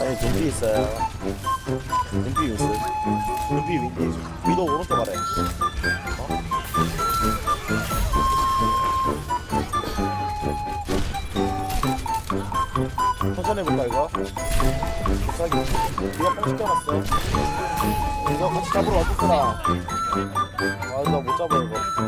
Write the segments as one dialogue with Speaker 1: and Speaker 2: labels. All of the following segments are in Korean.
Speaker 1: 아니 눈비 있어요. 눈비 윈스 눈비 윈디 위도 오른쪽 아래. 어? 천천히 해볼까 이거? 비싸기 이거 뽕 시켜놨어. 이거 같이 잡으러 와줬구나 아이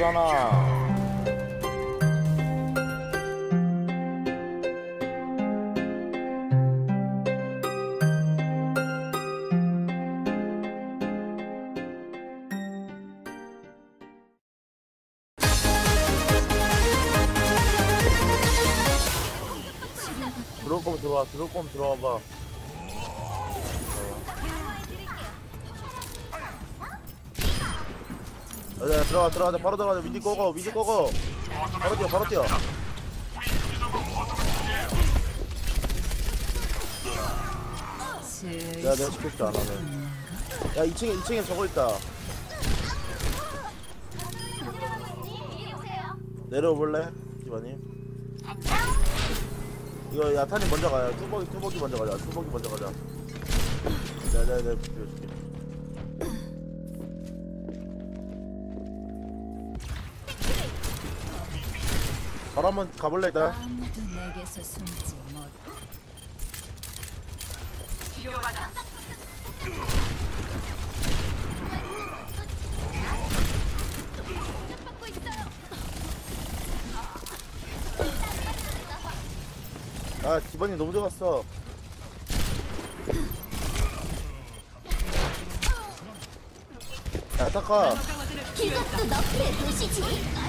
Speaker 1: 너무 못하잖아 들어올 거면 들어와 들어올 거면 들어와 야, 들어가 들어가자. 바로 들어가자. 위디 꺼고 위디 꺼고. 바로 뛰어 바로 뛰어. 야 내가 시켜줄게 안 하네 야 2층에 2층에 저거 있다. 내려볼래? 기반님? 이거 야탄이 먼저 가요. 뚜벅이 뚜벅이 먼저 가자. 뚜벅이 먼저 가자. 내가 내가 비워줄게 바로 한번 가볼래 일단
Speaker 2: 아무도 내게서 숨지 못.
Speaker 1: 아 기반이 너무 좋았어 야 타카
Speaker 2: 이것도 너프의 도시지.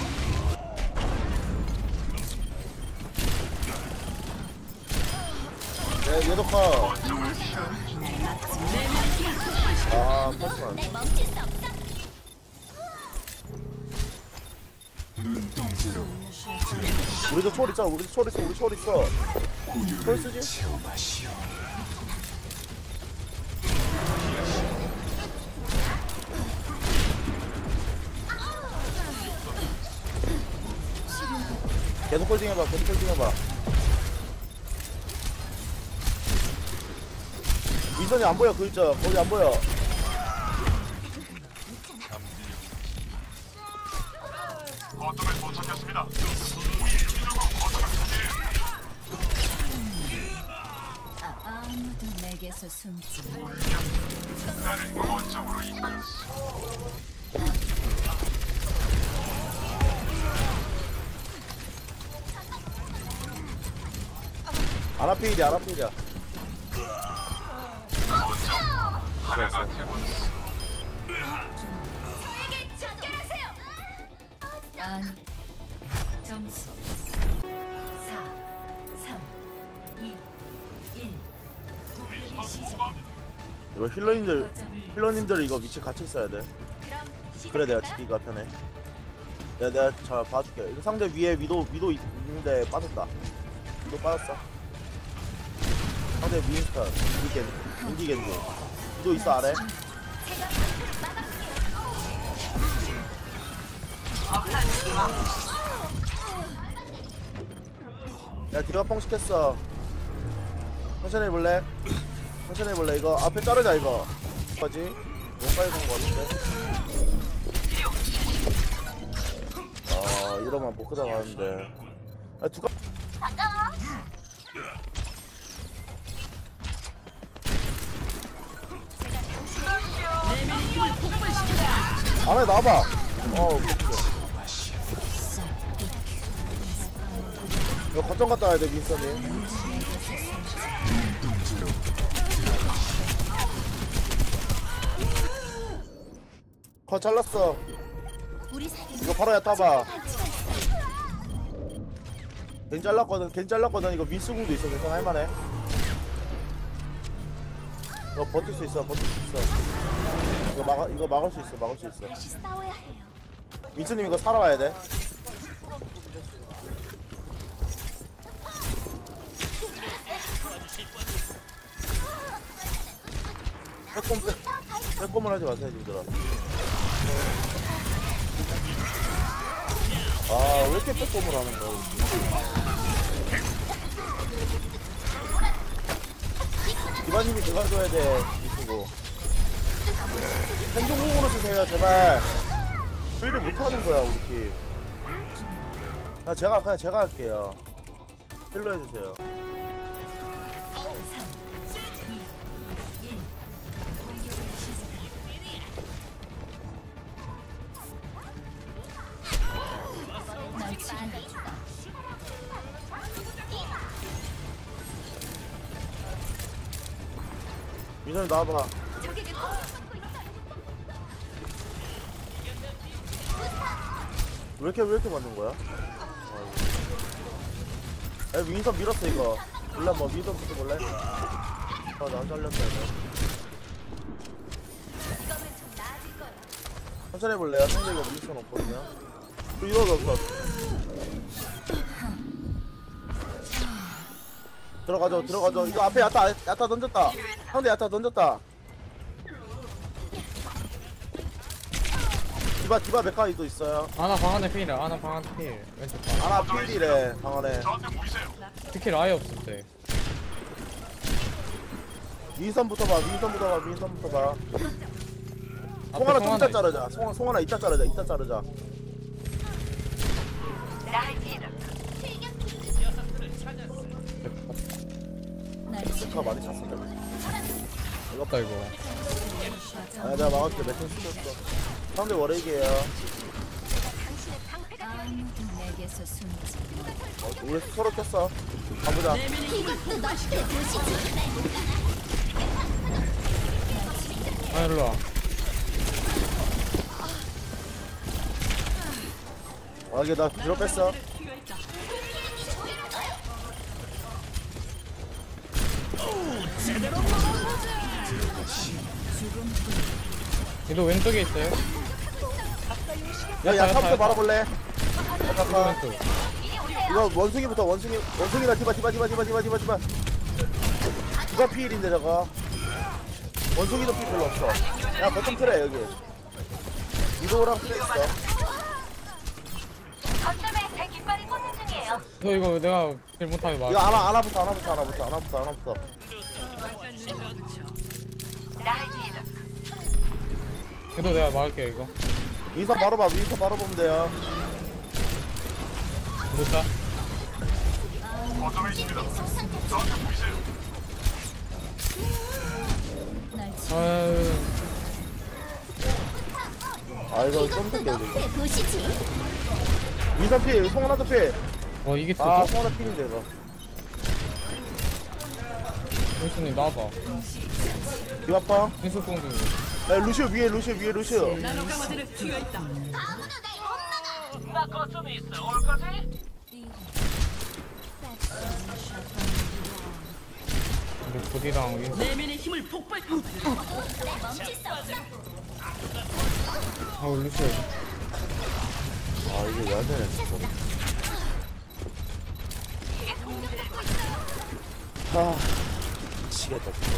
Speaker 1: 얘도 커 아,
Speaker 2: 없어.
Speaker 1: 우리도 초월 있잖아, 우리도 초월 있어, 우리 초월 있어. 초월 쓰지? 계속 홀딩 해봐, 계속 홀딩 해봐. 위선이 안 보여, 그 글자. 거기 안 보여.
Speaker 2: 아무도 내게서 숨지 못.
Speaker 1: 아나필이야, 아나필이야.
Speaker 2: 아니. 점수 4 3 2 1
Speaker 1: 이거 힐러님들, 힐러님들 이거 위치 같이 있어야 돼. 그래 내가 지키기가 편해. 내가 내가 잘 봐줄게. 이거 상대 위에 위도 위도 있는데 빠졌다. 위도 빠졌어. 상대 윈스턴, 인디겐, 인디겐 위도 있어 아래. 야 뒤가 뻥 시켰어. 천천히 해볼래? 천천히 해볼래? 이거 앞에 자르자 이거. 뭐지? 너무 빨리 간거 같은데. 아 이러면 못 가져가는데. 아 누가? 안에 나와봐. 어. 이거 거점 갔다 와야 돼 민선이. 거 잘랐어. 이거 바로 야타봐. 겐 잘랐거든 겐 잘랐거든. 이거 민수궁도 있어. 괜찮아 할만해. 이거 버틸 수 있어 버틸 수 있어 이거 막아 이거 막을 수 있어 막을 수 있어.
Speaker 2: 다시 싸워야 해요.
Speaker 1: 민수님 이거 살아와야 돼. 빼꼼 빼 빼꼼을 하지 마세요 님들아. 아왜 이렇게 빼꼼을 하는 거야 우리 기반님이 들어가줘야 돼 이수고 행동공으로 주세요 제발 필드 못하는 거야 우리 팀 아, 제가 그냥 제가 할게요 필러 해주세요
Speaker 2: 3, 2, 1. 공격을 시작. 날 지킨다.
Speaker 1: 민선이 나와봐 왜 이렇게 왜 이렇게 맞는 거야? 아, 야 민선 밀었어 이거 몰라 뭐 민선 부터 볼래? 아나 잘렸다 이거. 천천히 해볼래요? 상대 이거 민선 없거든요 그리고 이거 없어 들어가죠 들어가죠 이거 앞에 야타 야타 던졌다 상대 야타 던졌다 디바 디바 메카이도 있어요.
Speaker 3: 아나 방 안에 필이야 아나 방 안에 필. 왼쪽 방.
Speaker 1: 아나 필이래 방 안에.
Speaker 3: 스킬 아예 없을 때
Speaker 1: 민선부터 봐 민선부터 봐 민선부터 봐. 송하나 좀 이따 자르자. 송, 송하나 이따 자르자 이따 자르자. 날카
Speaker 2: 지킨다.
Speaker 1: 많이 찼습니다
Speaker 3: 이겼다 이거.
Speaker 1: 아 내가 막을게. 매트 쓰셨어 상대
Speaker 2: 못.
Speaker 1: 어, 우리 서로 꼈어 가보자.
Speaker 3: 아 일로와
Speaker 1: 아 이게 나 뒤로 뺐어
Speaker 3: 얘도 왼쪽에 있어요
Speaker 1: 야야
Speaker 3: 사부터
Speaker 1: 바라볼래?
Speaker 3: 이거
Speaker 1: 원숭이부터 원숭이 원숭이가 디바 디바 디바 디바 디바 디바 디바. 누가 피일인데 저거? 원숭이도 피 별로 없어. 야 버튼 틀어 여기. 이도랑 틀어 있어.
Speaker 3: 너 이거 내가 제일 못하게 말.
Speaker 1: 이거 알아 알아부터 알아부터 알아부터 알아부터 알아부터.
Speaker 3: 그래도 내가 막을게 이거.
Speaker 1: 위서 바로 봐, 위서 바로 보면 돼요.
Speaker 2: 그렇다.
Speaker 3: 아,
Speaker 1: 이거 좀
Speaker 2: 더.
Speaker 1: 위서 피, 송원아도 피.
Speaker 3: 어, 이게 또.
Speaker 1: 아, 송원아 피인데, 이거.
Speaker 3: 형수님, 나와봐.
Speaker 1: 이거 아빠.
Speaker 3: 인수공주.
Speaker 1: 야, 루시오 위에, 루시오 위에, 루시오.
Speaker 3: 우리 보디랑 윈스
Speaker 2: 멈출 수 없어.
Speaker 3: 아 우리 루시오
Speaker 1: 아, 이게 왜안 되네, 진짜. 아, 미치겠다, 진짜.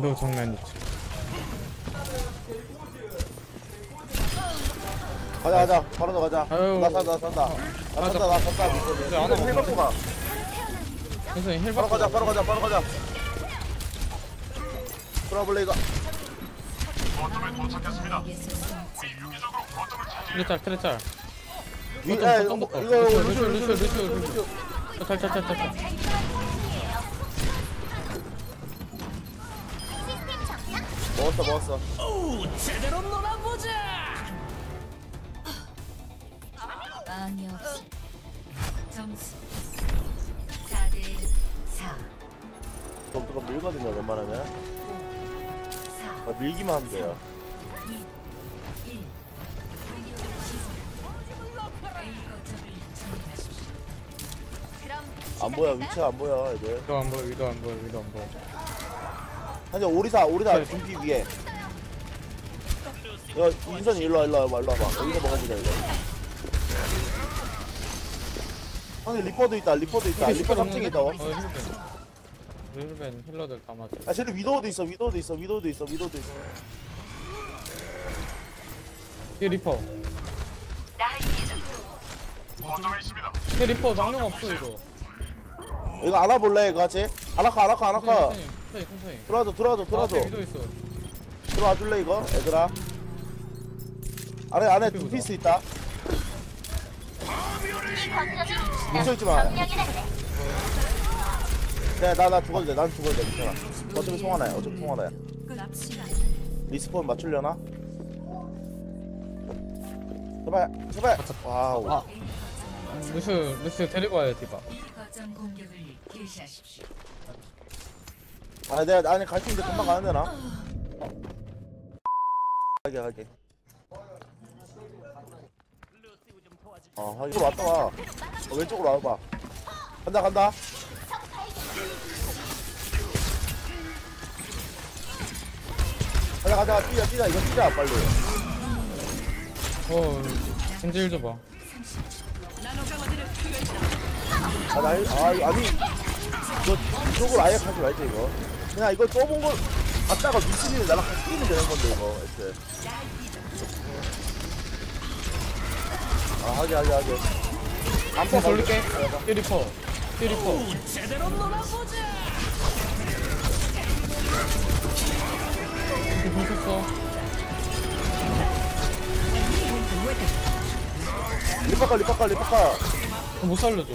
Speaker 3: 너 장난이지.
Speaker 1: 가자 가자 바로 너 가자
Speaker 3: 아유.
Speaker 1: 나 산다 나 산다 나 산다 나 산다
Speaker 3: 네, 하나 먹어.
Speaker 1: 헬바코 가
Speaker 3: 선생님 힐
Speaker 1: 바로
Speaker 3: 받고
Speaker 1: 가자 바로 가자 바로 가자 브라블레이가
Speaker 3: 트레짤 트레짤
Speaker 1: 위-
Speaker 3: 야,
Speaker 1: 이거 이거
Speaker 3: 루슈
Speaker 1: 루슈
Speaker 3: 루슈
Speaker 1: 루슈
Speaker 3: 루슈
Speaker 1: 루슈
Speaker 3: 루슈. 잘잘잘잘
Speaker 1: 먹었어 먹었어.
Speaker 2: 방해 없이 점수 4대 4
Speaker 1: 그럼 그거 밀거든요 웬만하면.
Speaker 2: 4
Speaker 1: 아, 밀기만 하면 돼요. 1안 보여 위치가 안 보여 애들.
Speaker 3: 위도 안 보여 위도 안 보여 위도 안 보여
Speaker 1: 현재 오리사 오리사
Speaker 3: 네.
Speaker 1: 준비 위에. 이거 인선이 일로 와 일로 일로 와봐. 여기서 먹어보자 이거. 형님 리퍼도 있다 리퍼도 있다. 리퍼 3층에 있다
Speaker 3: 어
Speaker 1: 어?
Speaker 3: 힐벤. 힐러들 다 맞아.
Speaker 1: 아 쟤는 위도우도 있어 위도우도 있어 위도우도 있어 위도우도 있어.
Speaker 3: 이 리퍼. 이 리퍼 장용 없어 이거.
Speaker 1: 이거 안아볼래 이거 같이? 안아카 안아카.
Speaker 3: 천천히 천천히 천천히
Speaker 1: 들어와줘 들어와줘 들어와줘
Speaker 3: 앞에 위도 있어
Speaker 1: 들어와 줄래 이거 얘들아 안에 안에 두 피스 있다 뭉쳐있지 마 네, 나, 나 죽어도 돼. 난 죽어도 돼. 괜찮아. 어차피 송하나야. 어차피 송하나야. 리스폰 맞추려나? 제발, 제발. 와우.
Speaker 3: 아. 루슈 루슈 데리고 와요 디바
Speaker 2: 거점 공격을 개시하십시오
Speaker 1: 아, 내가, 아니, 갈수 있는데 금방 가는 데 나? 하게, 하게. 어, 하게. 이쪽으로 왔다 와. 어, 왼쪽으로 와봐. 간다, 간다. 가자, 가자. 뛰자, 뛰자. 이거 뛰자, 빨리.
Speaker 3: 어 겐질 줘봐
Speaker 1: 아, 나, 아, 아니. 이거, 이쪽으로 아예 가지 말지, 이거. 그냥 이거 좁은 거, 갔다가 미친이는 나랑 같이 뛰면 되는 건데, 이거. 애초에. 아, 하게, 하게, 하게.
Speaker 3: 한번 돌릴게 이 리퍼 이 리퍼 이렇게 뭉쳤어
Speaker 1: 리파카, 리파카, 리파카.
Speaker 3: 어, 못 살려줘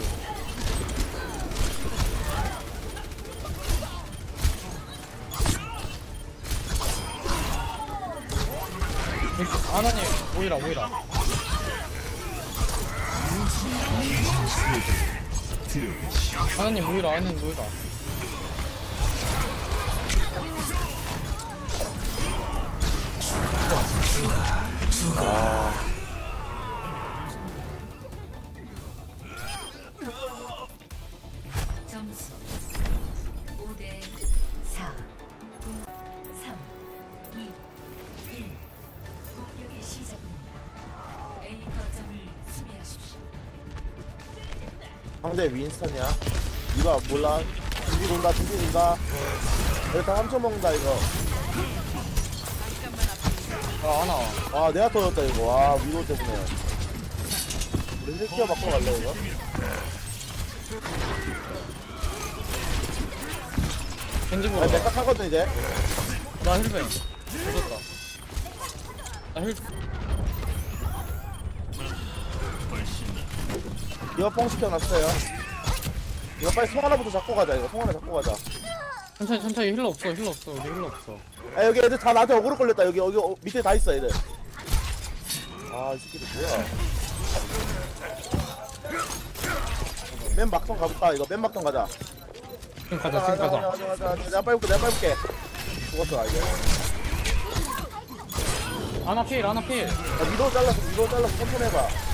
Speaker 3: 아나님 모이라 모이라. 아나님 모이라 아나님 모이라.
Speaker 2: 점
Speaker 1: 상대 윈스턴이야. 이거 몰라. 준비 돈다, 준비 돈다. 다 함쳐 먹는다, 이거.
Speaker 3: 아 아나
Speaker 1: 아, 내가 터졌다, 이거. 와, 위로 때문에. 우리 힐키어 바꿔 갈래, 이거?
Speaker 3: 겐지
Speaker 1: 아,
Speaker 3: 보러
Speaker 1: 내가 하거든, 이제.
Speaker 3: 나 힐벤 죽었다 나힐
Speaker 1: 이거 뻥 시켜놨어요. 이거 빨리 송 하나부터 잡고 가자, 이거. 송 하나 잡고 가자.
Speaker 3: 천천히 천천히 힐러 없어 힐러 없어 우리 힐러 없어
Speaker 1: 아, 여기 애들 다 나한테 어그로 걸렸다. 여기, 여기, 어, 밑에 다 있어, 애들. 아, 이 새끼들 뭐야. 맨 막성 가볼까? 이거 맨 막성 가자.
Speaker 3: 지금 가자 지금 가자
Speaker 1: 가자, 가자, 가자. 내가 빨리 볼게, 내가 빨리 볼게. 죽었어, 아, 이게.
Speaker 3: 아나 필 아나 필
Speaker 1: 야, 위로 잘라서, 위로 잘라서 천천히 해봐.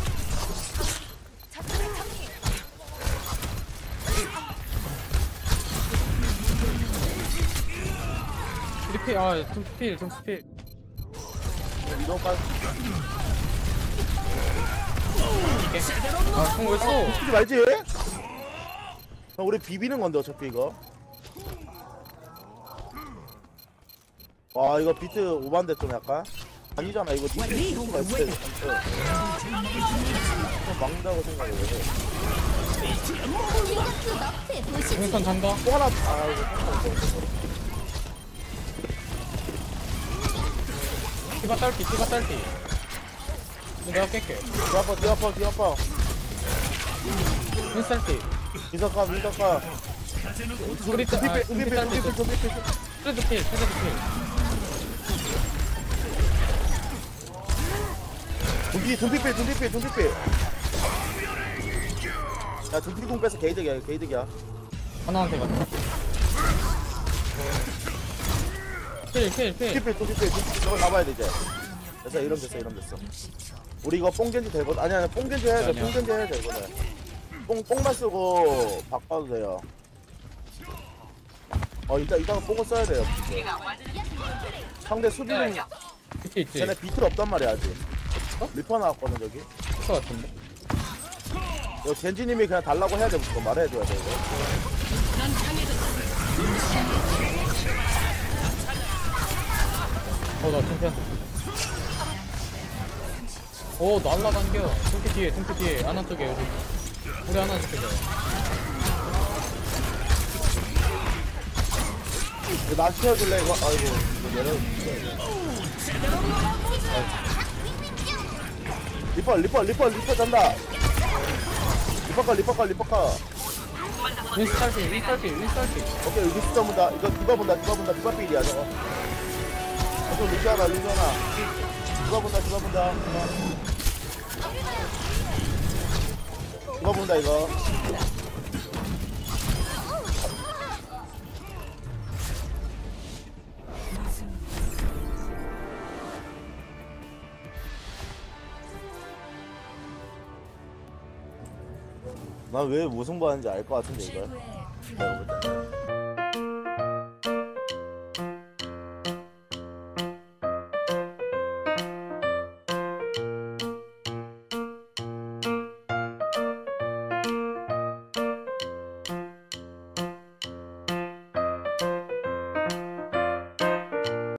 Speaker 3: 필, 아, 점수 필, 점수 필.
Speaker 1: 위로 빨리.
Speaker 3: 아, 그럼 왜 써?
Speaker 1: 하지 말지? 형, 우리 비비는 건데, 어차피 이거. 와, 이거 비트 오반데 좀 약간. 아니잖아, 이거 돼, 진짜. 좀 막는다고 생각해.
Speaker 3: 공선 잔다.
Speaker 1: 또 하나, 아, 이거
Speaker 3: 디바 딸피 디바 딸피. 내가 깰게.
Speaker 1: 뒤아파 뒤아파 뒤아파
Speaker 3: 윈스 딸피.
Speaker 1: 민석아 민석아
Speaker 3: 우리 딸
Speaker 1: 좀비필
Speaker 3: 딸피.
Speaker 1: 좀비필 좀비필.
Speaker 3: 트레드 필 트레드 필.
Speaker 1: 좀비 좀비필 좀비필 좀비필. 야 좀비공 빼서 게이득이야 게이득이야.
Speaker 3: 하나한테 갔다 필필필.
Speaker 1: 좀비필 좀비필. 저걸 잡아야 돼 이제. 됐어 이러면 됐어 이러면 됐어. 우리 이거 뽕겐지 되거든 아니 아니 뽕겐지 해야 돼
Speaker 3: 아니야.
Speaker 1: 뽕겐지 해야 돼 이거는 뽕 뽕만 쓰고 바꿔도 돼요. 어 이따 이따가 뽕을 써야 돼요. 상대 수비는
Speaker 3: 있지 있지.
Speaker 1: 쟤네 비틀 없단 말이야 아직.
Speaker 3: 어?
Speaker 1: 리퍼 나왔거든 저기.
Speaker 3: 것 같은데?
Speaker 1: 이거 겐지님이 그냥 달라고 해야 돼 무조건 말해줘야 돼 이거
Speaker 3: 어나 챔피언 오 날라당겨. 탱크 뒤에 탱크 뒤에. 아나 쪽에 우리. 우리 하나 지켜줘
Speaker 1: 이거 나 치워줄래? 이거? 아이고 이거 내려 리퍼 리퍼 리퍼 리퍼 잔다. 리퍼카 리퍼카 리퍼카.
Speaker 3: 윈스 딸피 윈스 딸피 윈스 딸피
Speaker 1: 오케이 리스 본다. 이거 디바 본다 디바 본다. 디바 필이야 저거 저거 리시하다 리시하나 디바 본다 디바 본다? 디바 본다 이거? 나 왜 무승부 하는지 알 것 같은데 때.